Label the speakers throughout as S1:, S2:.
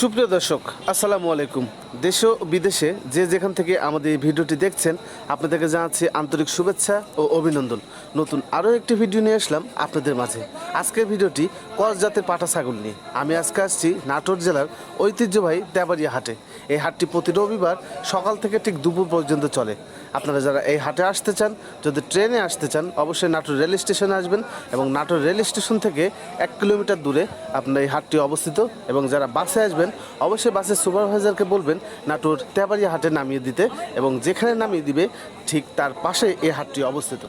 S1: সুপ্রিয় দর্শক, আসসালামু আলাইকুম। দেশ ও বিদেশে যে যেখান থেকে আমাদের এই ভিডিওটি দেখছেন, আপনাদেরকে জানাচ্ছি আন্তরিক শুভেচ্ছা ও অভিনন্দন। নতুন আরও একটি ভিডিও নিয়ে আসলাম আপনাদের মাঝে। আজকের ভিডিওটি কস জাতের পাটা ছাগল নিয়ে। আমি আজকে আসছি নাটোর জেলার ঐতিহ্যবাহী দেবারিয়া হাটে। এই হাটটি প্রতি রবিবার সকাল থেকে ঠিক দুপুর পর্যন্ত চলে। আপনারা যারা এই হাটে আসতে চান, যদি ট্রেনে আসতে চান, অবশ্যই নাটোর রেল স্টেশনে আসবেন এবং নাটোর রেল স্টেশন থেকে এক কিলোমিটার দূরে আপনার এই হাটটি অবস্থিত এবং যারা বাসে আসবেন, অবশ্যই বাসের সুপারভাইজারকে বলবেন নাটোর তেবাড়িয়া হাটে নামিয়ে দিতে এবং যেখানে নামিয়ে দিবে, ঠিক তার পাশে এই হাটটি অবস্থিত।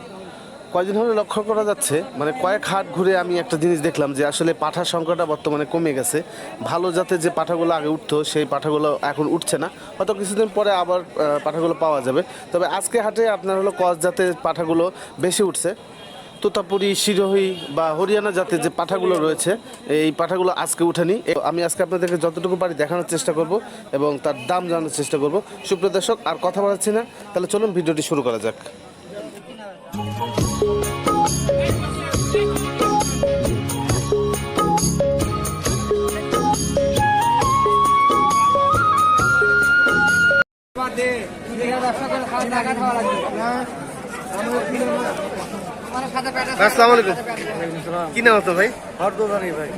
S1: কয়েকদিন হলে লক্ষ্য করা যাচ্ছে মানে কয়েক হাট ঘুরে আমি একটা জিনিস দেখলাম যে আসলে পাঠার সংখ্যাটা বর্তমানে কমে গেছে। ভালো জাতের যে পাঠাগুলো আগে উঠতো, সেই পাঠাগুলো এখন উঠছে না। হয়তো কিছুদিন পরে আবার পাঠাগুলো পাওয়া যাবে। তবে আজকে হাটে আপনার হলো কস জাতের পাঠাগুলো বেশি উঠছে। তোতাপুরি, শিরোহী বা হরিয়ানা জাতের যে পাঠাগুলো রয়েছে, এই পাঠাগুলো আজকে উঠেনি। আমি আজকে আপনাদেরকে যতটুকু পারি দেখানোর চেষ্টা করব এবং তার দাম জানানোর চেষ্টা করব। সুপ্রিয় দর্শক, আর কথা বলাচ্ছি না। তাহলে চলুন ভিডিওটি শুরু করা যাক। আসসালামু আলাইকুম। কি নাম তো ভাই?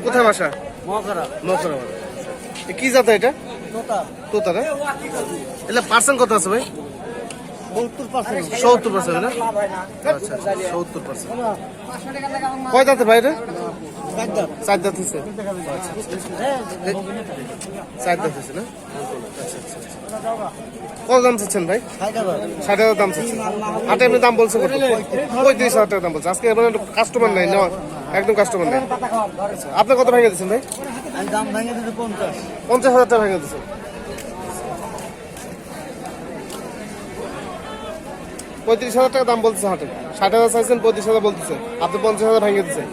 S1: কোথায় বাসা?
S2: মকরা
S1: নকরা কি জাত এটা?
S2: তোতা।
S1: তোতা না? এটা পার্সেন্ট কত আছে ভাই?
S2: সত্তর পার্সেন্ট
S1: সত্তর পার্সেন্ট না? আচ্ছা সত্তর পার্সেন্ট কয় দাঁতে ভাই এটা? চার দাঁত হচ্ছে। চার দাঁত হচ্ছে না। কত দাম চাচ্ছেন ভাই? ষাট হাজার দাম চাচ্ছেন। হাটে এমনি দাম বলছে পঁয়ত্রিশ হাজার টাকা দাম বলছে। আজকে এবার কাস্টমার নাই, নেওয়া একদম কাস্টমার নাই। আপনি কত ভেঙে দিচ্ছেন ভাই?
S2: পঞ্চাশ
S1: হাজার টাকা ভেঙে দিচ্ছেন। পঁয়ত্রিশ হাজার টাকা দাম বলতেছে হাটে। ষাট হাজার চাইছেন, পঁয়ত্রিশ হাজার বলতেছে। আপনি পঞ্চাশ হাজার ভেঙে দিচ্ছেন।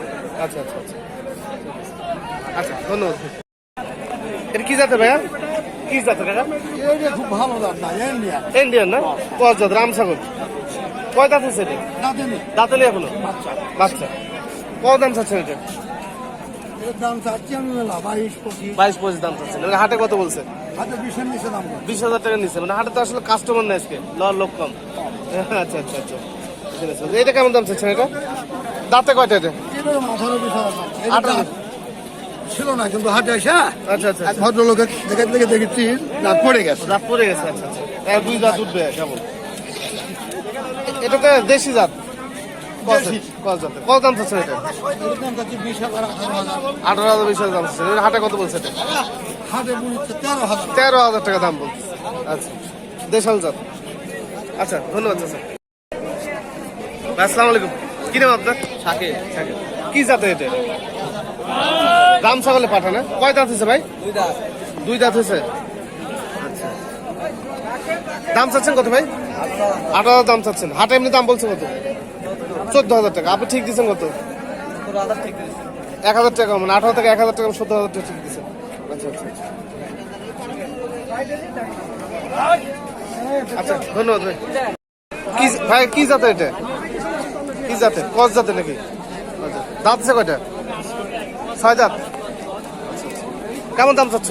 S1: আচ্ছা আচ্ছা আচ্ছা। আচ্ছা ধন্যবাদ। এটা কি জাতের ভাইয়া? কি জাতের কাকা?
S2: খুব ভালো না ইন্ডিয়া
S1: ইন্ডিয়ান না? কস জাত? রামসাগর কয় দাঁত আছে এটা দাঁতে নেই এখনও? বাচ্চা। কত দাম চাচ্ছেন এটা?
S2: বাইশ পঁচিশ।
S1: দাম চাচ্ছেন। হাটে কত বলছে। বিশ হাজার টাকা নিচ্ছে মানে হাটে তো আসলে কাস্টমার নেই আজকে লর লোক কম। আচ্ছা আচ্ছা আচ্ছা। এটা কেমন দাম চাচ্ছেন এটা? দাঁতে কয়টা এটা?
S2: আঠারো ছিল না কিন্তু হাটে এসে
S1: আচ্ছা আচ্ছা
S2: এক ভদ্রলোকের দেখে দেখে দেখেছি দাঁত পড়ে গেছে।
S1: দাঁত পড়ে গেছে আচ্ছা আচ্ছা। দুই দাঁত উঠবে কেমন এটা তো দেশি জাত। কস
S2: দেশি।
S1: কস কত দাম চাচ্ছেন এটা?
S2: হাজার আঠারো হাজার
S1: বিশ হাজার দাম চাচ্ছেন। হাটে কত বলছে এটা?
S2: তেরো হাজার।
S1: টাকা দাম বলছে। আচ্ছা দেশাল জাত। আচ্ছা ধন্যবাদ স্যার আসসালামু আলাইকুম। কি নাম আপনার? শাকিব। কি জাতের এটা? রাম ছাগলে পাঠা না কয় দাঁত হয়েছে ভাই?
S2: দুই দাঁত।
S1: হয়েছে? আচ্ছা। দাম চাচ্ছেন কত ভাই? আঠারো হাজার দাম চাচ্ছেন। হাটে এমনি দাম বলছে কত? চোদ্দ হাজার টাকা। আপনি ঠিক দিচ্ছেন কত? এক হাজার টাকা মানে আঠারো থেকে এক হাজার টাকা সত্তর হাজার টাকা ঠিক দিচ্ছেন। আচ্ছা আচ্ছা আচ্ছা। আচ্ছা ধন্যবাদ ভাই। কি ভাই কি জাতের এটা? কি জাতের? কস জাতের নাকি? আচ্ছা দাঁত আছে কয়টা? ছয় আচ্ছা। কেমন দাম চাচ্ছ?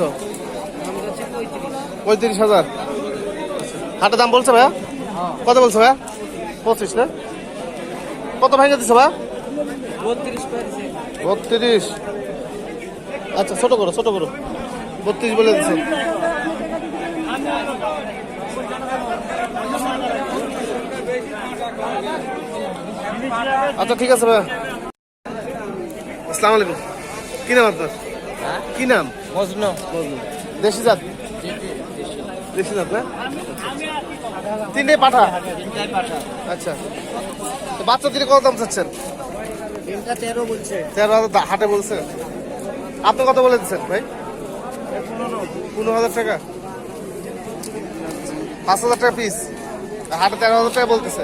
S1: পঁয়ত্রিশ হাজার। হাটের দাম বলছে ভাইয়া? কত বলছে ভাইয়া? পঁচিশ না? কত ভেঙে দিচ্ছে ভাইয়া? বত্রিশ। আচ্ছা ছোট করো ছোট করো। বত্রিশ বলে দিচ্ছে। আচ্ছা ঠিক আছে ভাই আসসালামু আলাইকুম। কি নাম আপনার? কি নাম?
S2: মজনু।
S1: মজনু। দেশি জাত? দেশি। জাত না? তিনটে পাঠা? আচ্ছা। তো বাচ্চা দিলে কত দাম চাচ্ছেন?
S2: তেরো বলছে।
S1: তেরো হাজার হাটে বলছে? আপনি কত বলে দিচ্ছেন ভাই? পনেরো। হাজার টাকা? পাঁচ হাজার টাকা পিস হাটে তেরো হাজার টাকা বলতেছে।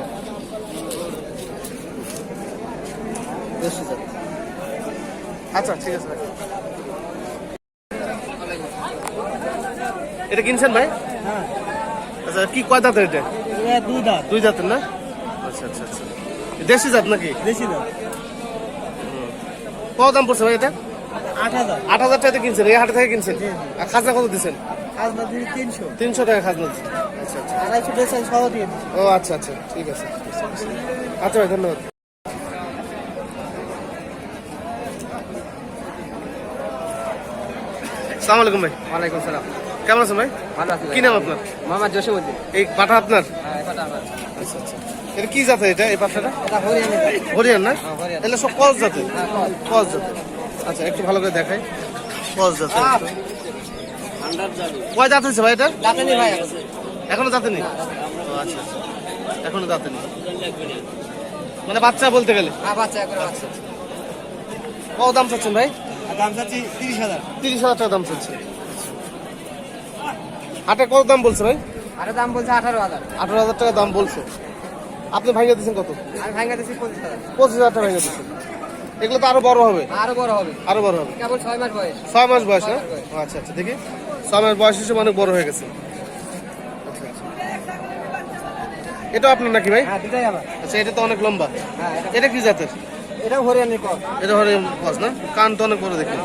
S1: আচ্ছা ঠিক আছে। এটা কিনছেন ভাই?
S2: হ্যাঁ।
S1: আচ্ছা কি কয় দাঁতের এটা?
S2: দুই দাঁত।
S1: দুই জাতের না? আচ্ছা আচ্ছা আচ্ছা। দেশি জাত নাকি?
S2: বেশি দাঁত
S1: কত দাম পড়ছে ভাই এটা?
S2: আট হাজার।
S1: টাকাতে কিনছেন এই হাটে থেকে কিনছেন? আর খাজনা কত দিচ্ছেন?
S2: খাজনা দিয়ে তিনশো।
S1: তিনশো টাকা খাজনা দিচ্ছেন। আচ্ছা আচ্ছা। ও আচ্ছা আচ্ছা। ঠিক আছে। আচ্ছা ভাই ধন্যবাদ। সালাম আলাইকুম ভাই।
S3: ওয়ালাইকুম সালাম।
S1: কেমন আছেন ভাই?
S3: ভালো আছি
S1: কি নাম আপনার?
S3: মোহাম্মদ জসিমুদ্দিন
S1: এই পাঠা আপনার?
S3: হ্যাঁ এটা
S1: আচ্ছা আচ্ছা। এটা কি জাতের এটা এই পাঠাটা?
S3: এটা হরিয়ানা
S1: না?
S3: হ্যাঁ, হরিয়ানা।
S1: এগুলো সব কস জাতের?
S3: হ্যাঁ, কস।
S1: জাতের। আচ্ছা একটু ভালো করে দেখাই। কস জাতের কয় দাঁত হয়েছে ভাই এটা? এখনও। দাঁতে নেই আচ্ছা আচ্ছা। এখনও দাঁতে নেই মানে বাচ্চা বলতে গেলে?
S3: হ্যাঁ বাচ্চা।
S1: কত দাম চাচ্ছেন ভাই?
S2: দাম চাচ্ছি তিরিশ হাজার।
S1: তিরিশ হাজার টাকা দাম চাচ্ছে। হাটে কত দাম বলছে ভাই?
S3: আরে দাম বলছে আঠারো হাজার।
S1: আঠারো হাজার টাকা দাম বলছে। আপনি ভাঙিয়ে দিচ্ছেন কত?
S3: আমি ভাঙা দিচ্ছি পঁচিশ হাজার।
S1: পঁচিশ হাজার টাকা ভেঙে দিচ্ছেন এগুলো তো আরও বড় হবে।
S3: আরও বড় হবে।
S1: আরও বড় হবে।
S3: কেবল ছয় মাস বয়স।
S1: ছয় মাস বয়স না। ও, আচ্ছা আচ্ছা দেখি। ছয় মাস বয়স হিসেবে অনেক বড় হয়ে গেছে। এটা আপনার নাকি ভাই?
S3: হ্যাঁ
S1: আচ্ছা এটা তো অনেক লম্বা।
S3: হ্যাঁ এটা
S1: এটা কি জাতের?
S3: এটাও হরিয়ানার কম
S1: এটা হরে পাস না? কান তো অনেক বড় দেখি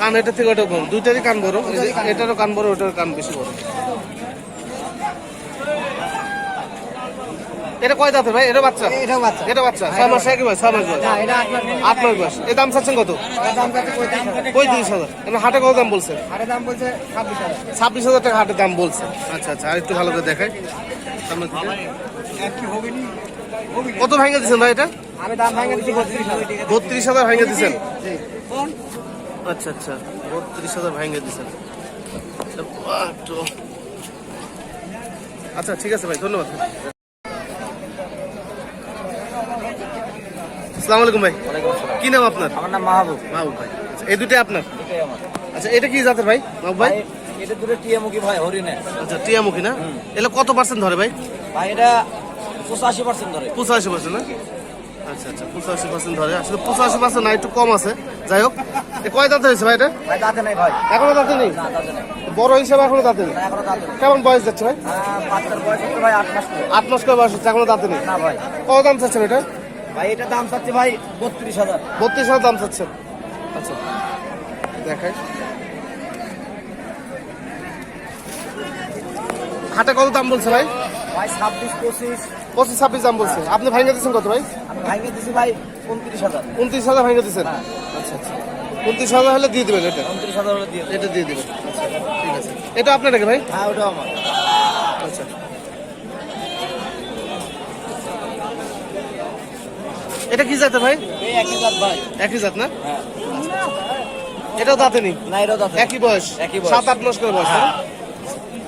S1: কান এটা থেকে ওটা বড়। দুইটারই কান বড়। এটারও কান বড় ওটার কান বেশি বড়। এটা কয় দাঁতের ভাই? এটা বাচ্চা?
S3: বাচ্চা।
S1: এটা বাচ্চা? ছয় মাস একই বয়স ছয় মাস বয়স।
S3: এটা আট মাস
S1: বয়স। এই দাম চাচ্ছেন কত?
S3: দাম পঁয়ত্রিশ হাজার।
S1: এবার হাটে কত দাম বলছে?
S3: দাম বলছে ছাব্বিশ হাজার।
S1: টাকা হাটে দাম বলছে। আচ্ছা আচ্ছা আর একটু ভালো করে দেখাই। কত ভেঙে দিচ্ছেন ভাই এটা?
S3: আমি দাম ভাঙা দিচ্ছি বত্রিশ হাজার।
S1: হাজার দিচ্ছেন আচ্ছা আচ্ছা। বত্রিশ হাজার ভেঙে দিচ্ছেন আচ্ছা ঠিক আছে ভাই ধন্যবাদ। আসসালামু আলাইকুম ভাই। কি নাম আপনার?
S3: আমার নাম মাহবুব।
S1: মাহবুব ভাই। আচ্ছা, এই দুটোই আপনার? আচ্ছা এটা কি জাতের ভাই মাহবুব ভাই?
S3: এটা দুটো টিএমুখী ভাই হরিণে
S1: আচ্ছা টিয়ামুখী না? এগুলো কত পার্সেন্ট ধরে ভাই?
S3: ভাই এটা পঁচাশি পার্সেন্ট ধরে।
S1: পঁচাশি পার্সেন্ট না? আচ্ছা আচ্ছা পঁচাশি পার্সেন্ট ধরে। আসলে পঁচাশি পার্সেন্ট না একটু কম আছে। যাই হোক কয় দাঁত হয়েছে ভাই এটা?
S3: দাঁতে নাই ভাই।
S1: এখনও দাঁতে নেই? বড় হিসাবে এখনও দাঁতে কেমন বয়স যাচ্ছে ভাই
S3: আট মাস করে।
S1: আট মাস করে বয়স হচ্ছে এখনও দাঁতে নেই?
S3: না ভাই।
S1: কত দাম চাচ্ছেন এটা?
S3: ভাই এটা দাম চাচ্ছি ভাই বত্রিশ হাজার।
S1: বত্রিশ হাজার দাম চাচ্ছেন। আচ্ছা দেখাই। হাটে কত দাম বলছে ভাই?
S3: ভাই ছাব্বিশ পঁচিশ।
S1: পঁচিশ ছাব্বিশ দাম বলছে। আপনি ভাঙে দিচ্ছেন কত ভাই?
S3: ভাঙিয়ে দিচ্ছি ভাই উনত্রিশ হাজার।
S1: উনত্রিশ হাজার ভাঙে দিচ্ছেন?
S3: হ্যাঁ।
S1: আচ্ছা আচ্ছা। উনত্রিশ হাজার হলে দিয়ে দেবেন এটা।
S3: উনত্রিশ হাজার হলে দিয়ে
S1: এটা দিয়ে দেবেন। আচ্ছা ঠিক আছে। এটা আপনার নাকি ভাই?
S3: হ্যাঁ ওটাও আমার।
S1: আচ্ছা। এটা কি জাতের ভাই?
S3: একই দাঁত ভাই।
S1: একই জাত না?
S3: হ্যাঁ।
S1: এটাও দাঁতে নেই?
S3: না এটাও দাঁত
S1: একই বয়স?
S3: একই বয়স।
S1: সাত আট মাস করে বয়স
S3: হ্যাঁ।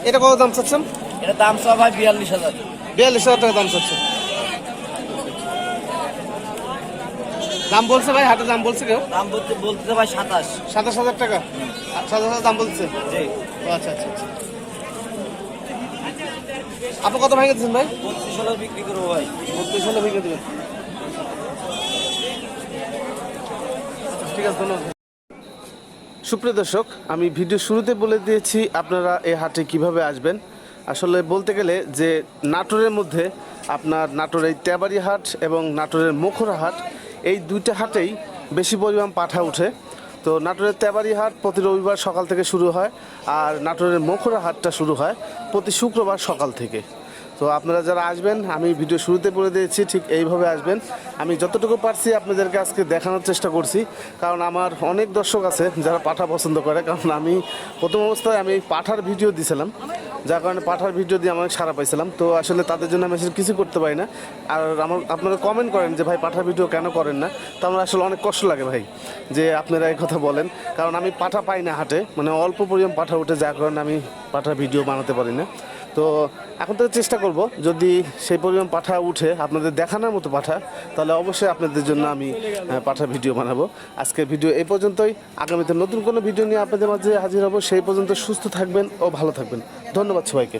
S1: এটা কত দাম চাচ্ছেন?
S3: এটা দাম সব ভাই বিয়াল্লিশ হাজার।
S1: বিয়াল্লিশ হাজার টাকা দাম চাচ্ছেন দাম বলছে ভাই হাটে দাম বলছে কেউ?
S3: দাম বলতে বলতে ভাই সাতাশ।
S1: সাতাশ হাজার টাকা? সাতাশ হাজার দাম বলছে?
S3: জি।
S1: আচ্ছা আচ্ছা আচ্ছা। আপনি কত ভেঙে দিচ্ছেন ভাই?
S3: বত্রিশ হলেও বিক্রি করব ভাই।
S1: বত্রিশ হলে ভেঙে দেবেন ঠিক আছে ধন্যবাদ। সুপ্রিয় দর্শক আমি ভিডিও শুরুতে বলে দিয়েছি আপনারা এই হাটে কীভাবে আসবেন। আসলে বলতে গেলে যে নাটোরের মধ্যে আপনার নাটোরের তেবারি হাট এবং নাটোরের মুখরা হাট, এই দুইটা হাটেই বেশি পরিমাণ পাঠা উঠে। তো নাটোরের তেবারি হাট প্রতি রবিবার সকাল থেকে শুরু হয় আর নাটোরের মুখরা হাটটা শুরু হয় প্রতি শুক্রবার সকাল থেকে। তো আপনারা যারা আসবেন, আমি ভিডিও শুরুতে বলে দিয়েছি, ঠিক এইভাবে আসবেন। আমি যতটুকু পারছি আপনাদেরকে আজকে দেখানোর চেষ্টা করছি, কারণ আমার অনেক দর্শক আছে যারা পাঠা পছন্দ করে, কারণ আমি প্রথম অবস্থায় আমি পাঠার ভিডিও দিয়েছিলাম যার কারণে পাঠার ভিডিও দিয়ে আমি সারা পাইছিলাম। তো আসলে তাদের জন্য আমি আসলে কিছু করতে পারি না। আর আমার, আপনারা কমেন্ট করেন যে, ভাই, পাঠার ভিডিও কেন করেন না? তো আমার আসলে অনেক কষ্ট লাগে ভাই, যে আপনারা এই কথা বলেন। কারণ আমি পাঠা পাই না হাটে মানে অল্প পরিমাণ পাঠা উঠে, যার কারণে আমি পাঠার ভিডিও বানাতে পারি না। তো এখন তো চেষ্টা করব, যদি সেই পরিমাণ পাঠা উঠে আপনাদের দেখানোর মতো পাঠা, তাহলে অবশ্যই আপনাদের জন্য আমি পাঠা ভিডিও বানাবো। আজকের ভিডিও এই পর্যন্তই। আগামীতে নতুন কোনো ভিডিও নিয়ে আপনাদের মাঝে হাজির হব। সেই পর্যন্ত সুস্থ থাকবেন ও ভালো থাকবেন। ধন্যবাদ সবাইকে।